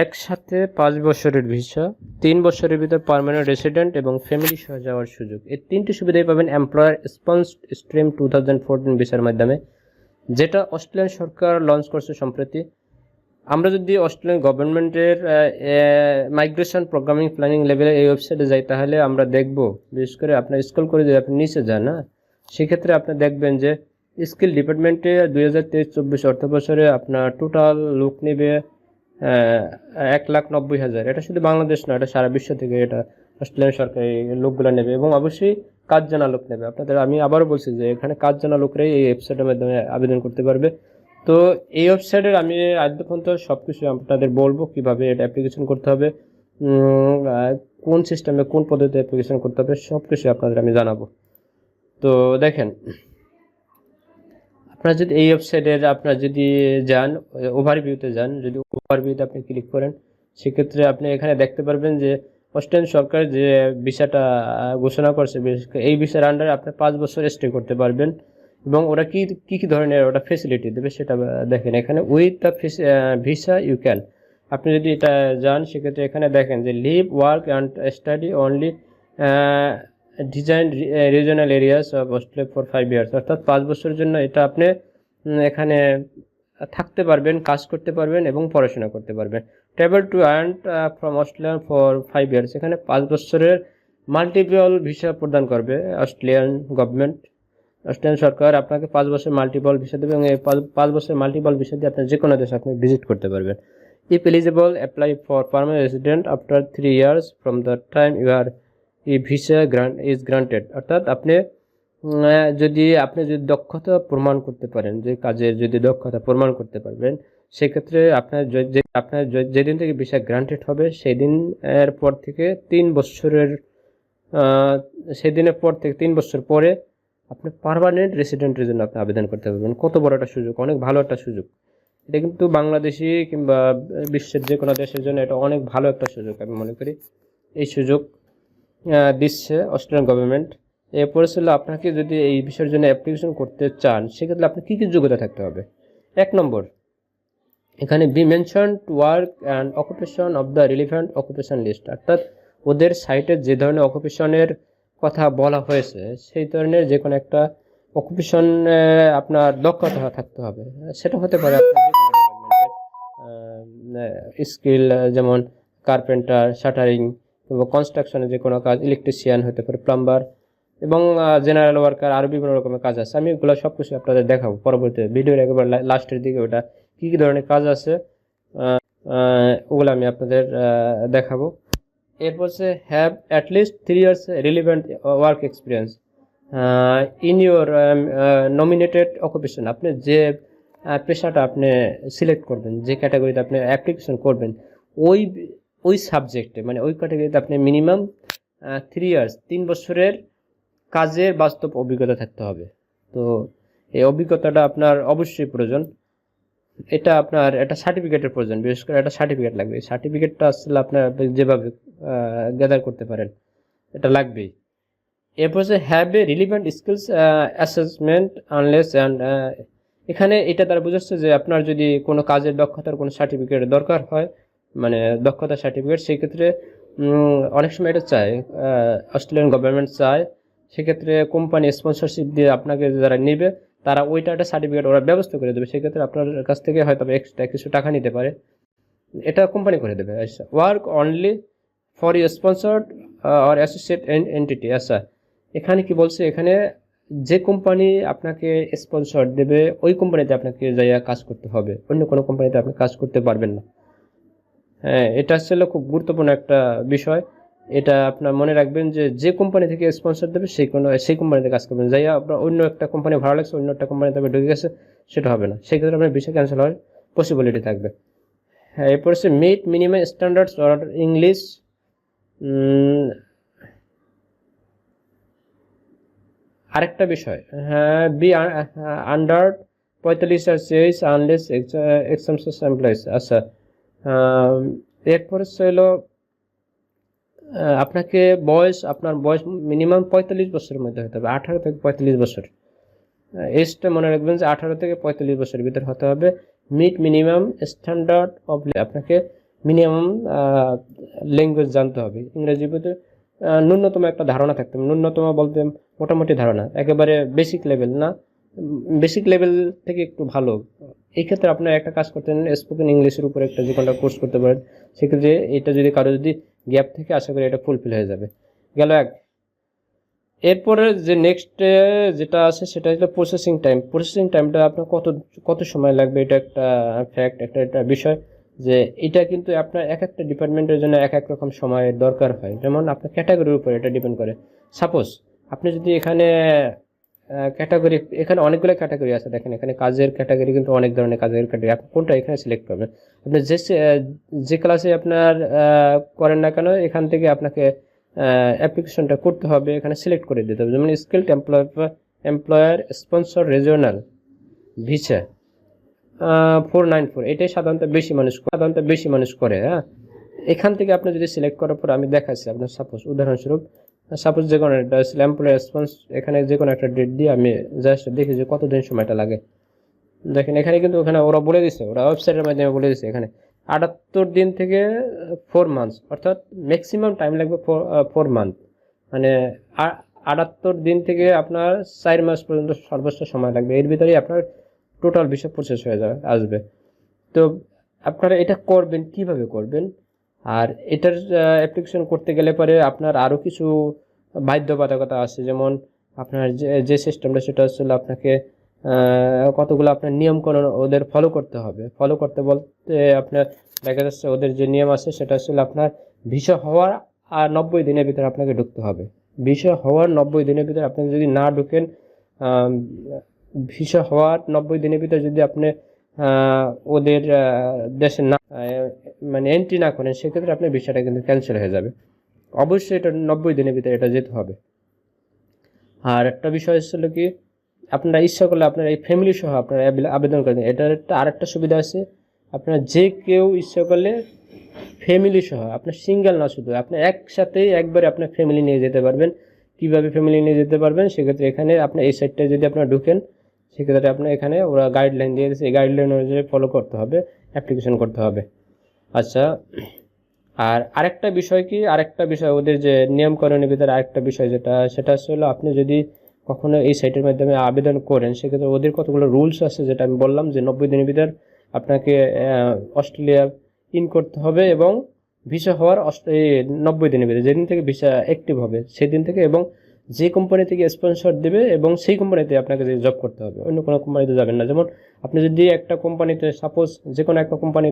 একসাথে পাঁচ বছরের ভিসা, তিন বছরের ভিতর পার্মানেন্ট রেসিডেন্ট এবং ফ্যামিলি সহ যাওয়ার সুযোগ। এই তিনটি সুবিধাই পাবেন employer sponsored stream two thousand fourteen ভিসার মাধ্যমে, যেটা অস্ট্রেলিয়ান সরকার লঞ্চ করছে সম্প্রতি। আমরা যদি অস্ট্রেলিয়ান গভর্নমেন্টের মাইগ্রেশন প্রোগ্রামিং প্ল্যানিং লেভেলে এই ওয়েবসাইটে যাই, তাহলে আমরা দেখব, বিশেষ করে আপনার স্কুল করে যদি আপনি নিচে যান, না? সেক্ষেত্রে আপনি দেখবেন যে স্কিল ডিপার্টমেন্টে দুই হাজার তেইশ চব্বিশ অর্থ বছরে আপনার টোটাল লোক নেবে এক লাখ নব্বই হাজার। এটা শুধু বাংলাদেশ না, এটা সারা বিশ্ব থেকে এটা অস্ট্রেলিয়ান সরকার এই লোকগুলো নেবে এবং অবশ্যই কাজ জানা লোক নেবে। আপনাদের, আমি আবারও বলছি যে এখানে কাজ জানা লোকরাই এই ওয়েবসাইটের মাধ্যমে আবেদন করতে পারবে। তো এই ওয়েবসাইটের আমি আদ্য পর্যন্ত সব কিছু আপনাদের বলব কীভাবে এটা অ্যাপ্লিকেশন করতে হবে কোন সিস্টেমে কোন পদ্ধতিতে অ্যাপ্লিকেশন করতে হবে সব কিছু আপনাদের আমি জানাব। তো দেখেন, আপনারা যদি এই ওয়েবসাইটের আপনারা যদি যান, ওভারভিউতে যান, যদি ওভারভিউতে আপনি ক্লিক করেন, সেক্ষেত্রে আপনি এখানে দেখতে পারবেন যে অস্ট্রেলিয়ান সরকার যে ভিসাটা ঘোষণা করছে এই ভিসার আন্ডারে আপনি পাঁচ বছর স্টে করতে পারবেন এবং ওরা কি কি কি ধরনের ওটা ফেসিলিটি দেবে সেটা দেখেন এখানে with the visa you can আপনি যদি এটা যান, সেক্ষেত্রে এখানে দেখেন যে live work and study only design regional areas of Australia for five years অর্থাৎ পাঁচ বছরের জন্য এটা আপনি এখানে থাকতে পারবেন, কাজ করতে পারবেন এবং পড়াশোনা করতে পারবেন। Travel to and from Australian for five years এখানে পাঁচ বছরের মাল্টিপল ভিসা প্রদান করবে অস্ট্রেলিয়ান গভর্নমেন্ট অস্ট্রেলিয়ান সরকার। আপনাকে পাঁচ বছর মাল্টিপল ভিসা দেবে এবং এই পাঁচ- বছর মাল্টিপল ভিসা দিয়ে আপনার যে কোনো দেশে আপনি ভিজিট করতে পারবেন। If eligible apply for permanent resident after three years from the time you are the visa grant is granted অর্থাৎ আপনি যদি আপনি যদি দক্ষতা প্রমাণ করতে পারেন, যে কাজের যদি দক্ষতা প্রমাণ করতে পারবেন, সেক্ষেত্রে আপনার যে- আপনার যেদিন থেকে ভিসা গ্রান্টেড হবে সেই দিন এর পর থেকে তিন বছরের সেদিনের পর থেকে তিন বছর পরে আপনি পার্মানেন্ট রেসিডেন্টের জন্য আপনি আবেদন করতে পারবেন। কত বড় একটা সুযোগ, অনেক ভালো একটা সুযোগ। এটা কিন্তু বাংলাদেশি কিংবা বিশ্বের যে কোনো দেশের জন্য এটা অনেক ভালো একটা সুযোগ আমি মনে করি। এই সুযোগ দিচ্ছে অস্ট্রেলিয়ান গভর্নমেন্ট এরপরে ছিল আপনাকে যদি এই বিষয়ের জন্য অ্যাপ্লিকেশন করতে চান, সেক্ষেত্রে আপনার কী কী যোগ্যতা থাকতে হবে? এক নম্বর, এখানে be mention work and occupation of the relevant occupation list অর্থাৎ ওদের সাইটে যে ধরনের অকুপেশনের কথা বলা হয়েছে, সেই ধরনের যে কোনো একটা অকুপেশন আপনার দক্ষতা থাকতে হবে। সেটা হতে পারে স্কিল যেমন কার্পেন্টার শাটারিং কিংবা কনস্ট্রাকশনের যে কোনো কাজ ইলেকট্রিশিয়ান হতে পারে প্লাম্বার এবং জেনারেল ওয়ার্কার আরও বিভিন্ন রকমের কাজ আছে, আমি এগুলো সব কিছু আপনাদের দেখাবো পরবর্তী ভিডিওর একেবারে লাস্টের দিকে ওটা কী কী ধরনের কাজ আছে ওগুলো আমি আপনাদের দেখাবো। এরপর সে have at least three years relevant work experience in your nominated occupation আপনি যে পেশাটা আপনি সিলেক্ট করবেন, যে ক্যাটাগরিতে আপনি অ্যাপ্লিকেশন করবেন, ওই ওই সাবজেক্টে মানে ওই ক্যাটাগরিতে আপনি মিনিমাম থ্রি ইয়ার্স তিন বছরের কাজের বাস্তব অভিজ্ঞতা থাকতে হবে। তো এই অভিজ্ঞতাটা আপনার অবশ্যই প্রয়োজন। এটা আপনার একটা সার্টিফিকেটের প্রয়োজন, বিশেষ করে একটা সার্টিফিকেট লাগবে। সার্টিফিকেটটা আসলে আপনার যেভাবে গ্যাদার করতে পারেন, এটা লাগবেই। এরপর হচ্ছে have a relevant skills assessment unless and এখানে এটা দ্বারা বোঝাচ্ছে যে আপনার যদি কোনো কাজের দক্ষতার কোনো সার্টিফিকেট দরকার হয় মানে দক্ষতা সার্টিফিকেট সেক্ষেত্রে অনেক সময় এটা চায় অস্ট্রেলিয়ান গভর্নমেন্ট চায় সেক্ষেত্রে কোম্পানি স্পন্সরশিপ দিয়ে আপনাকে যারা নেবে, তারা ওইটা একটা সার্টিফিকেট ওরা ব্যবস্থা করে দেবে। সেক্ষেত্রে আপনার কাছ থেকে হয়তো এক্সট্রা কিছু টাকা নিতে পারে। এটা কোম্পানি করে দেবে আচ্ছা। Work only for you sponsored or associate entity আচ্ছা। এখানে কি বলছে? এখানে যে কোম্পানি আপনাকে স্পন্সর দেবে, ওই কোম্পানিতে আপনাকে যাইয়া কাজ করতে হবে। অন্য কোনো কোম্পানিতে আপনি কাজ করতে পারবেন না। হ্যাঁ এটা আসলে খুব গুরুত্বপূর্ণ একটা বিষয়। এটা আপনার মনে রাখবেন যে যে কোম্পানি থেকে স্পন্সর দেবে সেই কোনো, সেই কোম্পানিতে কাজ করবেন যাই আপনার অন্য একটা কোম্পানি ভালো লাগছে, অন্য একটা কোম্পানিতে আপনি ঢুকে গেছে, সেটা হবে না। সেক্ষেত্রে আপনার বিষয় ক্যান্সেল হওয়ার পসিবিলিটি থাকবে। হ্যাঁ এরপর হচ্ছে meet minimum standards or English আরেকটা বিষয়। হ্যাঁ বি আন্ডার পঁয়তাল্লিশ আর চেয়েস আনলেস এক্সামসেস এমপ্লয়েস আচ্ছা এরপর হচ্ছে হলো আপনাকে বয়স, আপনার বয়স মিনিমাম পঁয়তাল্লিশ বছরের মধ্যে হতে হবে, আঠারো থেকে পঁয়তাল্লিশ বছর। এজটা মনে রাখবেন যে আঠারো থেকে পঁয়তাল্লিশ বছরের ভিতরে হতে হবে। মিট মিনিমাম স্ট্যান্ডার্ড অফ আপনাকে মিনিমাম ল্যাঙ্গুয়েজ জানতে হবে। ইংরেজি বলতে ন্যূনতম একটা ধারণা থাকতে হবে। ন্যূনতম বলতে মোটামুটি ধারণা, একেবারে বেসিক লেভেল না। বেসিক লেভেল থেকে একটু ভালো। এই ক্ষেত্রে আপনার একটা কাজ করতে স্পোকেন ইংলিশের উপর একটা যে কোনটা কোর্স করতে পারেন। সেক্ষেত্রে এটা যদি কারও যদি গ্যাপ থেকে আশা করি এটা ফুলফিল হয়ে যাবে। গেল এক। এরপরে যে নেক্সট যেটা আছে সেটা হলো প্রসেসিং টাইম প্রসেসিং টাইমটা আপনার কত কত সময় লাগবে? এটা একটা ফ্যাক্ট একটা একটা বিষয় যে এটা কিন্তু আপনার এক একটা ডিপার্টমেন্টের জন্য এক এক রকম সময়ের দরকার হয়। যেমন আপনার ক্যাটাগরির উপর এটা ডিপেন্ড করে। সাপোজ আপনি যদি এখানে ক্যাটাগরি এখানে অনেকগুলো ক্যাটাগরি আছে। দেখেন, এখানে কাজের ক্যাটাগরি কিন্তু অনেক ধরনের কাজের ক্যাটাগরি আপনি কোনটা এখানে সিলেক্ট করবেন? আপনি যে যে ক্লাসে আপনার করেন না কেন, এখান থেকে আপনাকে অ্যাপ্লিকেশনটা করতে হবে। এখানে সিলেক্ট করে দিতে হবে। যেমন skilled employ employer sponsor regional visa four nine four এটাই সাধারণত বেশি মানুষ সাধারণত বেশি মানুষ করে হ্যাঁ? এখান থেকে আপনি যদি সিলেক্ট করার পর আমি দেখাচ্ছি, আপনার সাপোজ উদাহরণস্বরূপ সাপোজ যে কোনো একটা এমপ্লয়ার রেসপন্স এখানে যে কোনো একটা ডেট দিয়ে আমি জাস্ট দেখি যে কতদিন সময়টা লাগে। দেখেন, এখানে কিন্তু ওখানে ওরা বলে দিছে, ওরা ওয়েবসাইটের মাধ্যমে বলে দিছে এখানে, আটাত্তর দিন থেকে ফোর মান্থস অর্থাৎ ম্যাক্সিমাম টাইম লাগবে ফোর মান্থ মানে আটাত্তর দিন থেকে আপনার চার মাস পর্যন্ত সর্বোচ্চ সময় লাগবে। এর ভিতরেই আপনার টোটাল বিষয় প্রসেস হয়ে যাবে আসবে। তো আপনারা এটা করবেন, কীভাবে করবেন? আর এটার অ্যাপ্লিকেশন করতে গেলে পরে আপনার আরও কিছু বাধ্যবাধকতা আছে। যেমন আপনার যে সিস্টেমটা সেটা হচ্ছে আপনাকে কতগুলো আপনার নিয়মকানুন ওদের ফলো করতে হবে। ফলো করতে বলতে আপনার দেখা যাচ্ছে ওদের যে নিয়ম আছে সেটা হচ্ছে আপনার ভিসা হওয়ার আর নব্বই দিনের ভিতরে আপনাকে ঢুকতে হবে। ভিসা হওয়ার নব্বই দিনের ভিতরে আপনি যদি না ঢুকেন ভিসা হওয়ার নব্বই দিনের ভিতরে যদি আপনি ওদের দেশে না মানে এন্ট্রি না করেন, সেক্ষেত্রে আপনার ভিসাটা কিন্তু ক্যান্সেল হয়ে যাবে। অবশ্যই এটা নব্বই দিনের ভিতরে এটা যেতে হবে। আর একটা বিষয় হচ্ছিল কি, আপনারা ইচ্ছা করলে আপনারা এই ফ্যামিলি সহ আপনারা আবেদন- করেন এটার একটা আরেকটা সুবিধা আছে, আপনারা যে কেউ ইচ্ছা করলে ফ্যামিলি সহ, আপনার সিঙ্গেল না শুধু, আপনি একসাথেই একবারে আপনার ফ্যামিলি নিয়ে যেতে পারবেন। কীভাবে ফ্যামিলি নিয়ে যেতে পারবেন, সেক্ষেত্রে এখানে আপনার এই সাইডটায় যদি আপনারা ঢুকেন সেক্ষেত্রে আপনার এখানে ওরা গাইডলাইন দিয়ে দিয়েছে। এই গাইডলাইন অনুযায়ী ফলো করতে হবে অ্যাপ্লিকেশন করতে হবে। আচ্ছা আর আরেকটা বিষয় কি? আরেকটা বিষয়, ওদের যে নিয়মকরণের ভিতরে আরেকটা বিষয় যেটা, সেটা হচ্ছে আপনি যদি কখনো এই সাইটের মাধ্যমে আবেদন করেন, সেক্ষেত্রে ওদের কতগুলো রুলস আছে যেটা আমি বললাম যে নব্বই দিনের ভিতর আপনাকে অস্ট্রেলিয়া ইন করতে হবে এবং ভিসা হওয়ার অস্ট- এই নব্বই দিনের ভিতরে, যেদিন থেকে ভিসা অ্যাক্টিভ হবে, সেদিন থেকে এবং যে কোম্পানি থেকে স্পন্সর দেবে এবং সেই কোম্পানিতে আপনাকে যে জব করতে হবে। অন্য কোনো কোম্পানিতে যাবেন না। যেমন আপনি যদি একটা কোম্পানিতে সাপোজ যে কোনো একটা কোম্পানি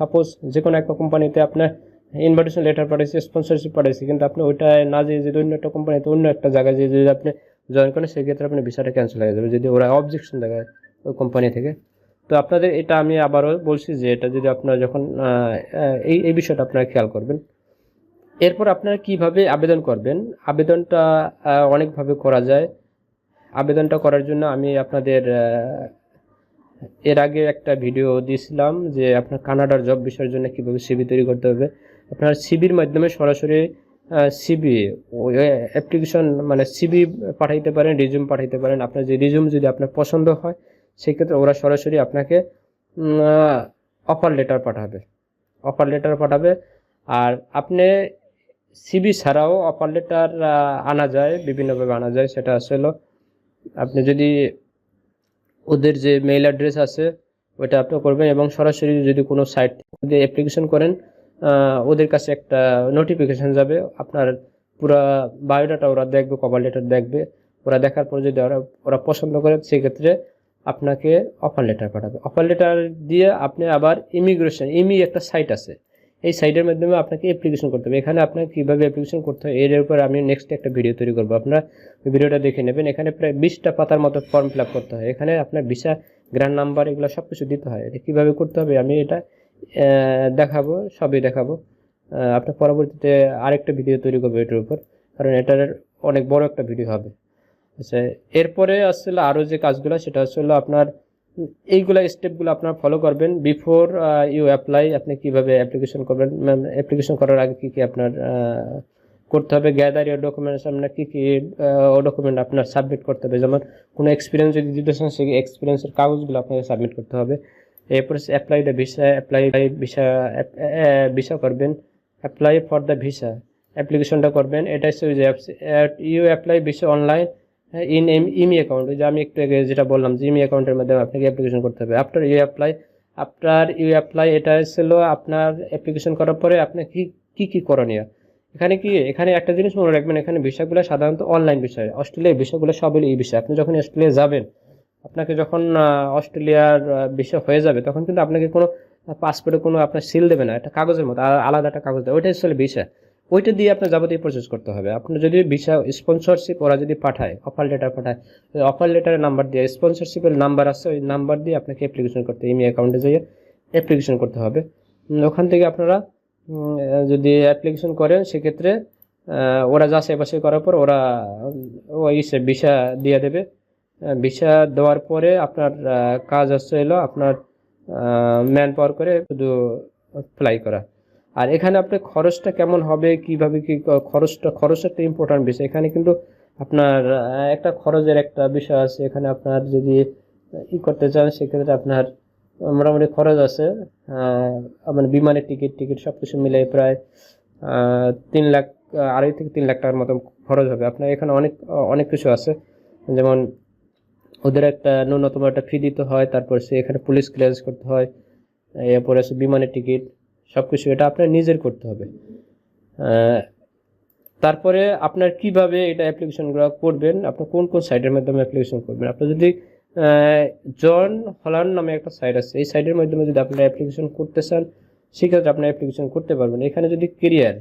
সাপোজ যে কোনো একটা কোম্পানিতে আপনার ইনভাইটেশন লেটার পাঠাইছে স্পন্সরশিপ পাঠাইছে কিন্তু আপনি ওইটা না যেয়ে যদি অন্য একটা কোম্পানিতে অন্য একটা জায়গায় যেয়ে যদি আপনি জয়েন করেন, সেক্ষেত্রে আপনার ভিসাটা ক্যান্সেল হয়ে যাবে। যদি ওরা অবজেকশন দেখায় ওই কোম্পানি থেকে। তো আপনাদের এটা আমি আবারও বলছি যে এটা যদি আপনারা যখন এই এই বিষয়টা আপনারা খেয়াল করবেন। এরপর আপনারা কীভাবে আবেদন করবেন? আবেদনটা অনেকভাবে করা যায়। আবেদনটা করার জন্য আমি আপনাদের এর আগে একটা ভিডিও দিয়েছিলাম যে আপনার কানাডার জব বিষয়ের জন্য কীভাবে সিবি তৈরি করতে হবে। আপনার সিবির মাধ্যমে সরাসরি সিবি অ্যাপ্লিকেশন মানে সিবি পাঠাইতে পারেন রিজুম পাঠাইতে পারেন। আপনার যে রিজুম যদি আপনার পছন্দ হয়, সেক্ষেত্রে ওরা সরাসরি আপনাকে অফার লেটার পাঠাবে। অফার লেটার পাঠাবে। আর আপনি সিবি ছাড়াও অফার লেটার আনা যায়, বিভিন্নভাবে আনা যায়। সেটা আসলে আপনি যদি ওদের যে মেইল অ্যাড্রেস আছে, ওইটা আপনি করবেন এবং সরাসরি যদি কোনো সাইট দিয়ে অ্যাপ্লিকেশন করেন ওদের কাছে একটা নোটিফিকেশন যাবে। আপনার পুরা বায়োডাটা ওরা দেখবে কভার লেটার দেখবে। ওরা দেখার পর যদি ওরা ওরা পছন্দ করে, সেক্ষেত্রে আপনাকে অফার লেটার পাঠাবে। অফার লেটার দিয়ে আপনি আবার ইমিগ্রেশন ইমি একটা সাইট আছে। এই সাইটের মাধ্যমে আপনাকে অ্যাপ্লিকেশন করতে হবে। এখানে আপনাকে কীভাবে অ্যাপ্লিকেশন করতে হয়, এর উপর আমি নেক্সট একটা ভিডিও তৈরি করব। আপনারা ভিডিওটা দেখে নেবেন। এখানে প্রায় বিশটা পাতার মতো ফর্ম ফিল করতে হয়। এখানে আপনার ভিসা গ্র্যান্ড নাম্বার এগুলো সব কিছু দিতে হয়। এটা কীভাবে করতে হবে আমি এটা দেখাবো, সবই দেখাবো। আপনার পরবর্তীতে আরেকটা ভিডিও তৈরি করব এটার উপর, কারণ এটার অনেক বড় একটা ভিডিও হবে। আচ্ছা এরপরে আসলে আরও যে কাজগুলো, সেটা হচ্ছে আপনার এইগুলা স্টেপগুলো আপনার ফলো করবেন বিফোর ইউ অ্যাপ্লাই আপনি কীভাবে অ্যাপ্লিকেশন করবেন? ম্যাম অ্যাপ্লিকেশন করার আগে কী কী আপনার করতে হবে? গ্যাদার ইয়ার ডকুমেন্টস আপনার কী কী ডকুমেন্ট আপনার সাবমিট করতে হবে? যেমন কোনো এক্সপিরিয়েন্স যদি দিতে চান, সেই এক্সপিরিয়েন্সের কাগজগুলো আপনাকে সাবমিট করতে হবে। এরপর apply the visa apply visa visa করবেন। অ্যাপ্লাই ফর দ্য ভিসা অ্যাপ্লিকেশনটা করবেন। এটা হচ্ছে you apply visa online in M Imi account যে আমি একটু আগে যেটা বললাম যে ইমি অ্যাকাউন্টের মাধ্যমে আপনাকে অ্যাপ্লিকেশন করতে হবে। After you apply after you apply এটা ছিল আপনার অ্যাপ্লিকেশন করার পরে আপনার কি কি কি করণীয়? এখানে কি, এখানে একটা জিনিস মনে রাখবেন, এখানে বিষয়গুলো সাধারণত অনলাইন বিষয়। অস্ট্রেলিয়ার বিষয়গুলো সবই এই বিষয়। আপনি যখন অস্ট্রেলিয়া যাবেন, আপনাকে যখন অস্ট্রেলিয়ার বিষয় হয়ে যাবে, তখন কিন্তু আপনাকে কোনো পাসপোর্টে কোনো আপনার সিল দেবে না। একটা কাগজের মতো, আলাদা একটা কাগজ দেবে। ওইটাই হচ্ছে বিষয়। ওইটা দিয়ে আপনার যাবতীয় প্রসেস করতে হবে। আপনার যদি ভিসা স্পন্সরশিপ ওরা যদি পাঠায় অফার লেটার পাঠায় অফার লেটারের নাম্বার দিয়ে স্পন্সরশিপের নাম্বার আছে, ওই নাম্বার দিয়ে আপনাকে অ্যাপ্লিকেশন করতে ইমি অ্যাকাউন্টে যেয়ে অ্যাপ্লিকেশন করতে হবে। ওখান থেকে আপনারা যদি অ্যাপ্লিকেশন করেন, সেক্ষেত্রে ওরা যাচাই বাছাই করার পর ওরা ওই ভিসা দিয়ে দেবে। ভিসা দেওয়ার পরে আপনার কাজ আসছে এলো আপনার ম্যান পাওয়ার করে শুধু ফ্লাই করা। আর এখানে আপনার খরচটা কেমন হবে, কীভাবে কি খরচটা খরচ একটা ইম্পর্ট্যান্ট বিষয়। এখানে কিন্তু আপনার একটা খরচের একটা বিষয় আছে। এখানে আপনার যদি ই করতে চান, সেক্ষেত্রে আপনার মোটামুটি খরচ আছে। মানে বিমানের টিকিট টিকিট সব কিছু মিলে প্রায় তিন লাখ আড়াই থেকে তিন লাখ টাকার মতো খরচ হবে। আপনার এখানে অনেক অনেক কিছু আছে। যেমন ওদের একটা ন্যূনতম একটা ফি দিতে হয়, তারপর সে এখানে পুলিশ ক্লিয়ারেন্স করতে হয়, এরপরে আছে বিমানের টিকিট সব কিছু এটা আপনার নিজের করতে হবে। তারপরে আপনার কীভাবে এটা অ্যাপ্লিকেশনগুলো করবেন আপনার কোন কোন সাইটের মাধ্যমে অ্যাপ্লিকেশন করবেন? আপনি যদি জন হলান নামে একটা সাইট আছে, এই সাইটের মাধ্যমে যদি আপনারা অ্যাপ্লিকেশন করতে চান, সেক্ষেত্রে আপনি অ্যাপ্লিকেশন করতে পারবেন। এখানে যদি কেরিয়ার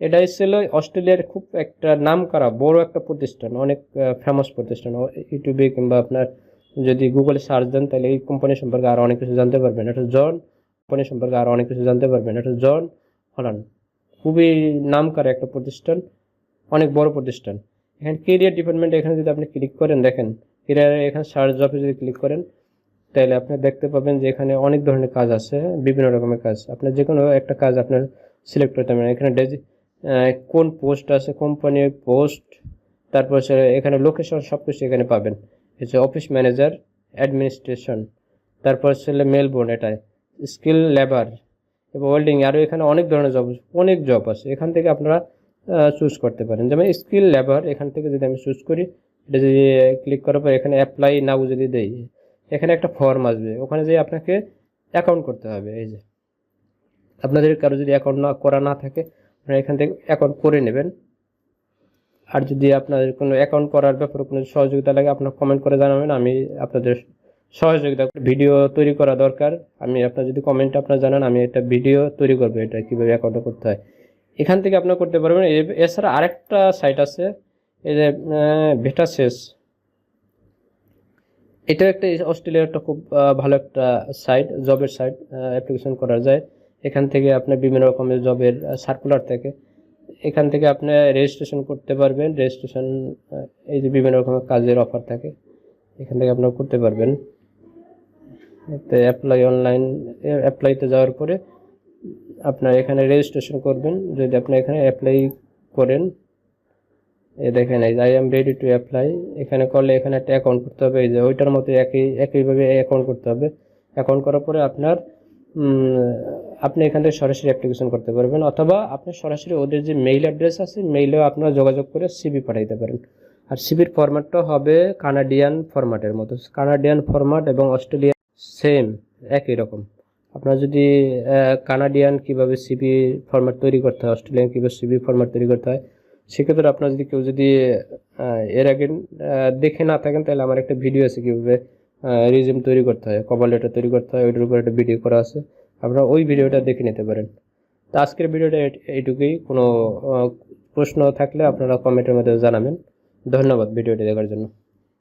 এটা ছিল অস্ট্রেলিয়ার খুব একটা নাম করা বড় একটা প্রতিষ্ঠান, অনেক ফেমাস প্রতিষ্ঠান। ইউটিউবে কিংবা আপনার যদি গুগলে সার্চ দেন, তাহলে এই কোম্পানি সম্পর্কে আরও অনেক কিছু জানতে পারবেন। এটা জন কোম্পানি সম্পর্কে আরও অনেক কিছু জানতে পারবেন। এটা জন হলান। খুবই নাম করা একটা প্রতিষ্ঠান, অনেক বড় প্রতিষ্ঠান। এখানে কেরিয়ার ডিপার্টমেন্ট এখানে যদি আপনি ক্লিক করেন, দেখেন কেরিয়ার এখানে সার্চ জবে যদি ক্লিক করেন, তাহলে আপনি দেখতে পাবেন যে এখানে অনেক ধরনের কাজ আছে, বিভিন্ন রকমের কাজ। আপনার যে কোনো একটা কাজ আপনার সিলেক্ট করতে পারেন। এখানে ডেজি কোন পোস্ট আছে কোম্পানির পোস্ট তারপর এখানে লোকেশন সব কিছু এখানে পাবেন। হচ্ছে অফিস ম্যানেজার অ্যাডমিনিস্ট্রেশন তারপর হচ্ছে মেলবোর্ন এটায়। স্কিল লেবার এবং ওয়েল্ডিং আরও এখানে অনেক ধরনের জব অনেক জব আছে। এখান থেকে আপনারা চুজ করতে পারেন। যেমন স্কিল লেবার, এখান থেকে যদি আমি চুজ করি, এটা যদি ক্লিক করার পর এখানে অ্যাপ্লাই নাও যদি দেই, এখানে একটা ফর্ম আসবে। ওখানে যে আপনাকে অ্যাকাউন্ট করতে হবে, এই যে। আপনাদের কারও যদি অ্যাকাউন্ট না, করা না থাকে, আপনারা এখান থেকে অ্যাকাউন্ট করে নেবেন। আর যদি আপনাদের কোনো অ্যাকাউন্ট করার ব্যাপারে কোনো সহযোগিতা লাগে, আপনার কমেন্ট করে জানাবেন, আমি আপনাদের সহযোগিতা। ভিডিও তৈরি করা দরকার। আমি আপনার যদি কমেন্ট আপনার জানান, আমি একটা ভিডিও তৈরি করব, এটা কীভাবে অ্যাকাউন্টটা করতে হয়। এখান থেকে আপনার করতে পারবেন। এছাড়া আরেকটা সাইট আছে, এই যে ভেটা শেষ এটা একটা অস্ট্রেলিয়ার একটা খুব ভালো একটা সাইট জবের সাইট অ্যাপ্লিকেশন করা যায়। এখান থেকে আপনার বিভিন্ন রকমের জবের সার্কুলার থাকে এখান থেকে আপনি রেজিস্ট্রেশন করতে পারবেন। রেজিস্ট্রেশন এই যে বিভিন্ন রকমের কাজের অফার থাকে, এখান থেকে আপনারা করতে পারবেন। তো অ্যাপ্লাই অনলাইন অ্যাপ্লাইতে যাওয়ার পরে আপনার এখানে রেজিস্ট্রেশন করবেন। যদি আপনি এখানে অ্যাপ্লাই করেন, এ দেখেন এই I am ready to apply এখানে করলে এখানে একটা অ্যাকাউন্ট করতে হবে। এই যে ওইটার মতো একই, একইভাবে অ্যাকাউন্ট করতে হবে। অ্যাকাউন্ট করার পরে আপনার আপনি এখান থেকে সরাসরি অ্যাপ্লিকেশন করতে পারবেন। অথবা আপনি সরাসরি ওদের যে মেইল অ্যাড্রেস আছে মেইলেও আপনারা যোগাযোগ করে সিবি পাঠাইতে পারেন। আর সিবির ফরম্যাটটা হবে কানাডিয়ান ফরম্যাটের মতো। কানাডিয়ান ফরম্যাট এবং অস্ট্রেলিয়ান সেম একই রকম। আপনার যদি কানাডিয়ান কীভাবে সিবি ফরম্যাট তৈরি করতে হয় অস্ট্রেলিয়ান কীভাবে সিবি ফরম্যাট তৈরি করতে হয়, সেক্ষেত্রে আপনার যদি কেউ যদি এর আগে দেখে না থাকেন, তাহলে আমার একটা ভিডিও আছে কীভাবে রিজিউম তৈরি করতে হয় কভার লেটার তৈরি করতে হয়, ওইটার উপর একটা ভিডিও করা আছে। আপনারা ওই ভিডিওটা দেখে নিতে পারেন। তো আজকের ভিডিওটা এইটুকুই। কোনো প্রশ্ন থাকলে আপনারা কমেন্টের মধ্যে জানাবেন। ধন্যবাদ ভিডিওটি দেখার জন্য।